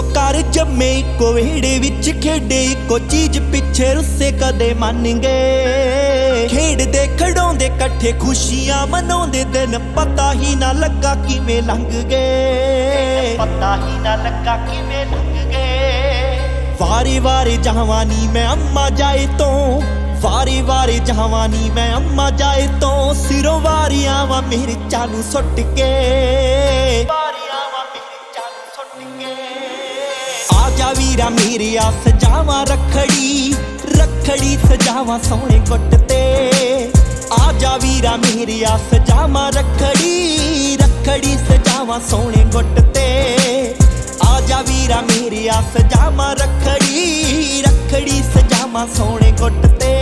ਇੱਕੋ ਘਰ ਜੰਮੇ ਇੱਕੋ ਵਿਹੜੇ ਵਿੱਚ ਖੇਡੇ ਇੱਕੋ ਚੀਜ਼ ਪਿੱਛੇ ਰੁੱਸੇ ਕਦੇ ਮੰਨ ਗਏ। ਖੇਡਦੇ ਖੜਾਉਂਦੇ ਇਕੱਠੇ ਖੁਸ਼ੀਆਂ ਮਨਾਉਂਦੇ ਦਿਨ ਪਤਾ ਹੀ ਨਾ ਲੱਗਾ ਕਿਵੇਂ ਲੰਘ ਗਏ। ਪਤਾ ਹੀ ਨਾ ਲੱਗਾ ਕਿਵੇਂ ਲੰਘ ਗਏ। ਵਾਰੀ ਵਾਰੀ ਜਵਾਨੀ ਮੈਂ ਅੰਮਾ ਜਾਏ ਤੋਂ ਵਾਰੀ ਵਾਰੀ ਜਵਾਨੀ ਮੈਂ ਅੰਮਾ ਜਾਏ ਤੋਂ ਸਿਰੋਂ ਵਾਰੀਆਂ ਵਾ ਮੇਰੇ ਚਾਲੂ ਸੁੱਟ ਕੇ। ਜਾ ਵੀਰਾ ਮੇਰੇ ਆ ਸਜਾਵਾਂ ਰਖੜੀ ਰਖੜੀ ਸਜਾਵਾਂ ਸੋਹਣੇ ਗੁੱਟ ਤੇ। ਆ ਜਾ ਵੀਰਾ ਮੇਰੇ ਆ ਸਜਾਵਾਂ ਰਖੜੀ ਰਖੜੀ ਸਜਾਵਾਂ ਸੋਹਣੇ ਗੁੱਟ ਤੇ। ਆ ਜਾ ਵੀਰਾ ਮੇਰੇ ਆ ਸਜਾਵਾਂ ਰਖੜੀ ਰਖੜੀ ਸਜਾਵਾਂ ਸੋਹਣੇ ਗੁੱਟ ਤੇ।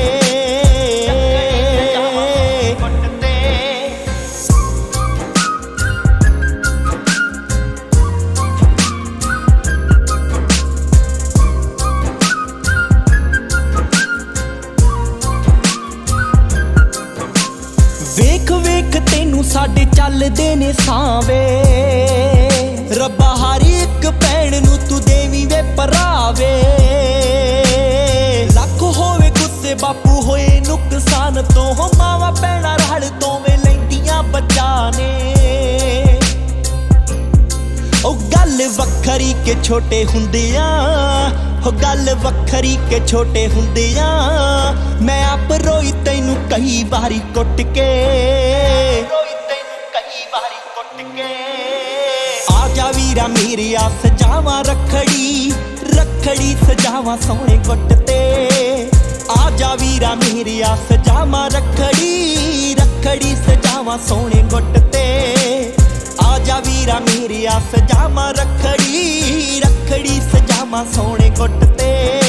ਚੱਲਦੇ ਰੱਬਾ ਹਰ ਇੱਕ ਭੈਣ ਨੂੰ ਤੂੰ ਦੇਵੀ ਵੇ ਪਰਾਵੇ ਲੱਖ ਹੋਵੇ ਗੁੱਸੇ ਬਾਪੂ ਹੋਏ, ਨੁਕਸਾਨ ਤੋਂ ਹੋ ਮਾਵਾ ਭੈਣਾ ਰਲ ਦੋਵੇਂ ਲੈਂਦੀਆਂ ਬੱਚਾ ਨੇ ਉਹ ਗੱਲ ਵੱਖਰੀ ਕੇ ਛੋਟੇ ਹੁੰਦਿਆਂ, ਉਹ ਗੱਲ ਵੱਖਰੀ ਕੇ ਛੋਟੇ ਹੁੰਦਿਆਂ, ਮੈਂ ਆਪ ਰੋਈ ਤੈਨੂੰ ਕਈ ਵਾਰੀ ਕੁੱਟ ਕੇ। ਵੀਰਾ ਮੇਰੇ ਆ, ਸਜਾਵਾਂ ਰਖੜੀ ਰਖੜੀ ਸਜਾਵਾਂ ਸੋਹਣੇ ਗੁੱਟ ਤੇ। ਆ ਜਾ ਵੀਰਾ ਮੇਰੇ ਆ, ਸਜਾਵਾਂ ਰਖੜੀ ਰਖੜੀ ਸਜਾਵਾਂ ਸੋਹਣੇ ਗੁੱਟ ਤੇ। ਆ ਜਾ ਵੀਰਾ ਮੇਰੇ ਆ, ਸਜਾਵਾਂ ਰਖੜੀ ਰਖੜੀ ਸਜਾਵਾਂ ਸੋਹਣੇ ਗੁੱਟ ਤੇ।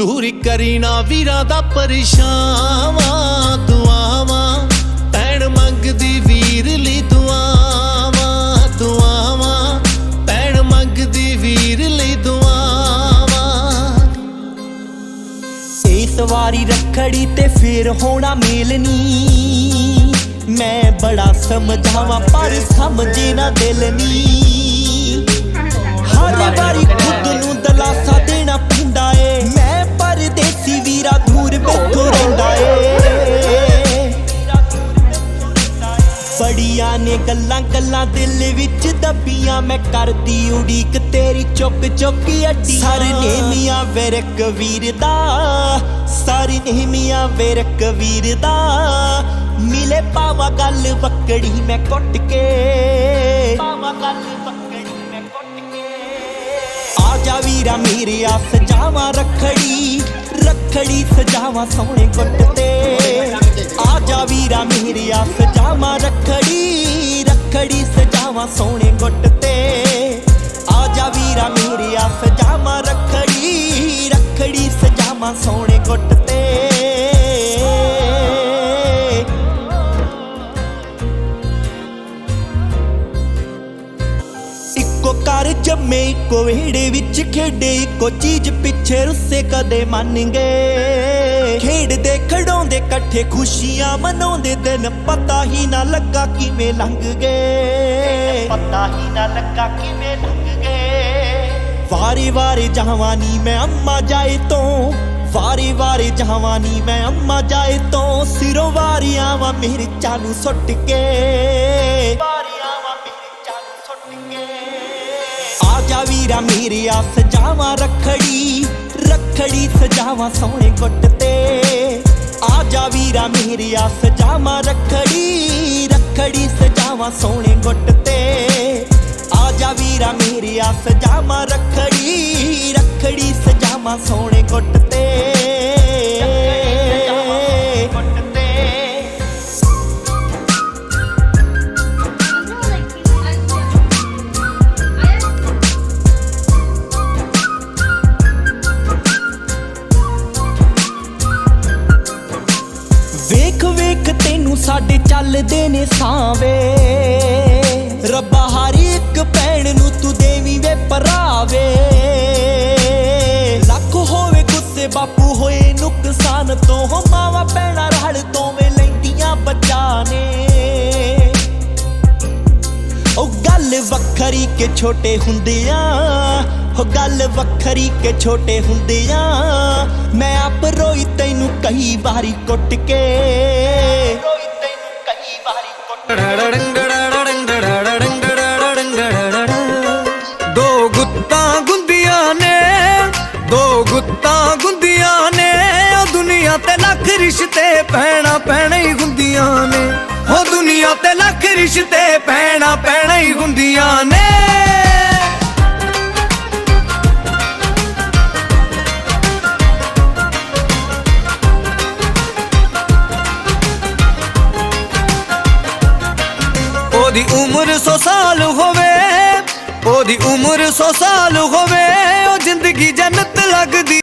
ਦੂਰ ਕਰੀ ਨਾ ਵੀਰਾਂ ਦਾ ਪਰਛਾਵਾਂ, ਦੁਆਵਾਂ। ਭੈਣ ਮੰਗਦੀ ਵੀਰ ਲਈ ਦੁਆਵਾਂ ਦੁਆਵਾਂ। ਭੈਣ ਮੰਗਦੀ ਵੀਰ ਲਈ ਦੁਆਵਾਂ। ਇਸ ਵਾਰੀ ਰੱਖੜੀ ਤੇ ਫੇਰ ਹੋਣਾ ਮੇਲ ਨਹੀਂ ਮੈਂ ਬੜਾ ਸਮਝਾਵਾਂ, ਪਰ ਸਮਝੇ ਨਾ ਦਿਲ ਨੀ। ਗੱਲਾਂ ਦਿਲ ਵਿੱਚ ਦੱਬੀਆਂ, ਮੈਂ ਕਰਦੀ ਉਡੀਕ ਤੇਰੀ ਚੁੱਕ ਚੁੱਕ ਅੱਡੀ। ਸਰ ਨੇਮੀਆਂ ਵੇਰ ਕਬੀਰ ਦਾ, ਸਰ ਨੇਮੀਆਂ ਵੇਰ ਕਬੀਰ ਦਾ। ਮਿਲੇ ਪਾਵਾ ਗੱਲ ਵਕੜੀ ਮੈਂ ਕੁੱਟ ਕੇ, ਪਾਵਾ ਗੱਲ ਵਕੜੀ ਮੈਂ ਕੁੱਟ ਕੇ। ਆ ਜਾ ਵੀਰਾ ਮੇਰੇ ਆ ਸਜਾਵਾਂ ਰਖੜੀ ਰਖੜੀ ਸਜਾਵਾਂ ਸੋਹਣੇ ਗੁੱਟ ਤੇ। ਜੰਮੇ ਇੱਕੋ ਵਿਹੜੇ ਵਿੱਚ ਖੇਡੇ ਇੱਕੋ ਚੀਜ਼ ਪਿੱਛੇ ਰੁੱਸੇ ਕਦੇ ਮੰਨ ਗਏ ਖੇਡਦੇ ਖੜਾਉਂਦੇ ਇਕੱਠੇ ਖੁਸ਼ੀਆਂ ਮਨਾਉਂਦੇ ਦਿਨ ਪਤਾ ਹੀ ਨਾ ਲੱਗਾ ਕਿਵੇਂ ਲੰਘ ਗਏ ਪਤਾ ਹੀ ਨਾ ਲੱਗਾ ਕਿਵੇਂ ਲੰਘ ਗਏ ਵਾਰੀ ਵਾਰੀ ਜਵਾਨੀ ਮੈਂ ਅੰਮਾ ਜਾਏ ਤੋਂ ਵਾਰੀ ਵਾਰੀ ਜਵਾਨੀ ਮੈਂ ਅੰਮਾ ਜਾਏ ਤੋਂ ਸਿਰੋਂ ਵਾਰੀਆਂ ਵਾ ਮੇਰੇ ਚਾਲੂ ਸੁੱਟ ਕੇ। ਆ ਵੀਰਾ ਮੇਰੇ ਆ ਸਜਾਵਾਂ ਰਖੜੀ ਰਖੜੀ ਸਜਾਵਾਂ ਸੋਹਣੇ ਗੁੱਟ ਤੇ। ਆ ਜਾ ਵੀਰਾ ਮੇਰੇ ਆ ਸਜਾਵਾਂ ਰਖੜੀ ਰਖੜੀ ਸਜਾਵਾਂ ਸੋਹਣੇ ਗੁੱਟ ਤੇ। ਆ ਜਾ ਵੀਰਾ ਮੇਰੇ ਆ ਸਜਾਵਾਂ ਰਖੜੀ ਰਖੜੀ ਸਜਾਵਾਂ ਸੋਹਣੇ ਗੁੱਟ ਤੇ। ਵੇਖ ਵੇਖ ਤੈਨੂੰ ਸਾਡੇ ਚੱਲਦੇ ਨੇ ਸਾਵੇ। ਰੱਬਾ, ਹਰ ਇੱਕ ਭੈਣ ਨੂੰ ਤੂੰ ਦੇਵੀ ਵੇ ਪਰਾਵੇ ਲੱਖ ਹੋਵੇ ਗੁੱਸੇ ਬਾਪੂ ਹੋਏ, ਨੁਕਸਾਨ ਤੋਂ ਮਾਵਾ ਪੈਣਾ ਰੜ ਦੋਵੇਂ ਲੈਂਦੀਆਂ ਬਚਾਨੇ। ਉਹ ਗੱਲ ਵੱਖਰੀ ਕੇ ਛੋਟੇ ਹੁੰਦਿਆਂ ਉਹ ਗੱਲ ਵੱਖਰੀ ਕੇ ਛੋਟੇ ਹੁੰਦਿਆਂ ਮੈਂ ਆਪ ਰੋਈ ਤੈਨੂੰ ਕਈ ਵਾਰੀ ਕੁੱਟ ਕੇ। ਰੋਈ ਤੈਨੂੰ ਕਈ ਵਾਰੀ ਕੁੱਟ ਦੋ ਗੁੱਤਾਂ ਗੁੰਦੀਆਂ ਨੇ, ਦੋ ਗੁੱਤਾਂ ਗੁੰਦੀਆਂ ਨੇ, ਉਹ ਦੁਨੀਆ ਤੇ ਲੱਖ ਰਿਸ਼ਤੇ ਪੈਣਾ ਪੈਣਾ ਹੀ ਹੁੰਦੀਆਂ ਨੇ। ਉਹ ਦੁਨੀਆ ਤੇ ਲੱਖ ਰਿਸ਼ਤੇ ਪੈਣਾ ਪੈਣਾ ਹੀ ਹੁੰਦੀਆਂ ਉਹਦੀ ਉਮਰ 100 ਸਾਲ ਹੋਵੇ ਉਹਦੀ ਉਮਰ 100 ਸਾਲ ਹੋਵੇ ਉਹ ਜ਼ਿੰਦਗੀ ਜੰਨਤ ਲੱਗਦੀ।